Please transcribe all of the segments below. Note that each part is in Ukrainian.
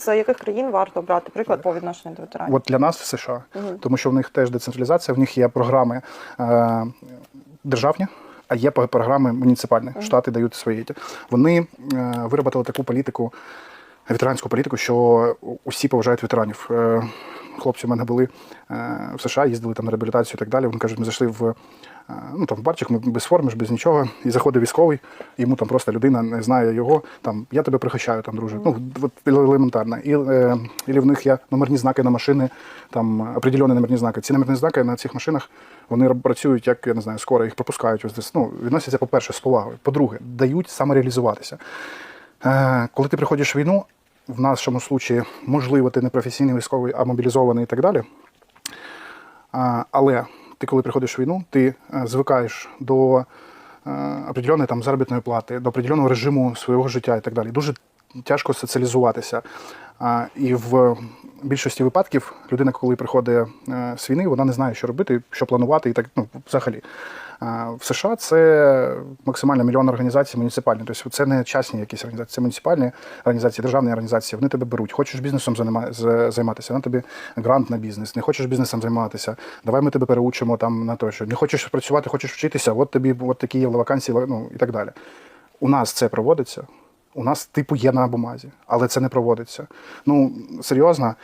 З яких країн варто брати приклад по відношенню до ветеранів? От для нас в США, угу. тому що в них теж децентралізація, в них є програми е, державні. А є програми муніципальні. Штати дають свої. Вони е, виробили таку політику, ветеранську політику, що усі поважають ветеранів. Хлопці в мене були е, в США, їздили там на реабілітацію і так далі. Вони кажуть, ми зайшли в. е, Ну там в барчик, ми без форми, ж без нічого. І заходить військовий, йому там просто людина не знає його. Там я тебе прихищаю, там друже. Ну от елементарно. І, е, і в них є номерні знаки на машини, там определені номерні знаки. Ці номерні знаки на цих машинах вони працюють, як я не знаю, скоро їх пропускають. Ось десь. Ну, відносяться, по-перше, з повагою. По-друге, дають самореалізуватися. Е, коли ти приходиш в війну, в нашому случаї, можливо, ти не професійний військовий, а мобілізований і так далі. Але ти, коли приходиш в війну, ти е, звикаєш до е, определеної там заробітної плати, до определеного режиму свого життя і так далі. Дуже тяжко соціалізуватися. І в більшості випадків людина, коли приходить е, з війни, вона не знає, що робити, що планувати, і так ну, взагалі. В США це максимально мільйон організацій муніципальні. Тобто це не частні якісь організації, це муніципальні організації, державні організації. Вони тебе беруть. Хочеш бізнесом займатися, на тобі грант на бізнес. Не хочеш бізнесом займатися. Давай ми тебе переучимо там на те, що не хочеш працювати, хочеш вчитися. От тобі от такі є вакансії, ну і так далі. У нас це проводиться. У нас типу є на бумазі, але це не проводиться. Ну серйозно,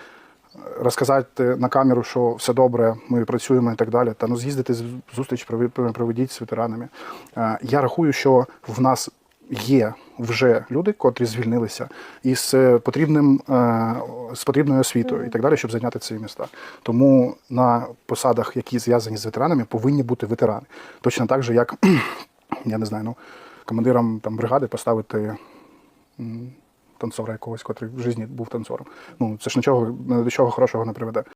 розказати на камеру, що все добре, ми працюємо і так далі. Та ну з'їздити зустріч, проведіть з ветеранами. Е, Я рахую, що в нас є вже люди, котрі звільнилися із е, потрібним е, з потрібною освітою і так далі, щоб зайняти ці міста. Тому на посадах, які зв'язані з ветеранами, повинні бути ветерани. Точно так же, як я не знаю, ну командиром там бригади поставити танцора якогось, котрий в житті був танцором. Ну це ж нічого до чого хорошого не приведе.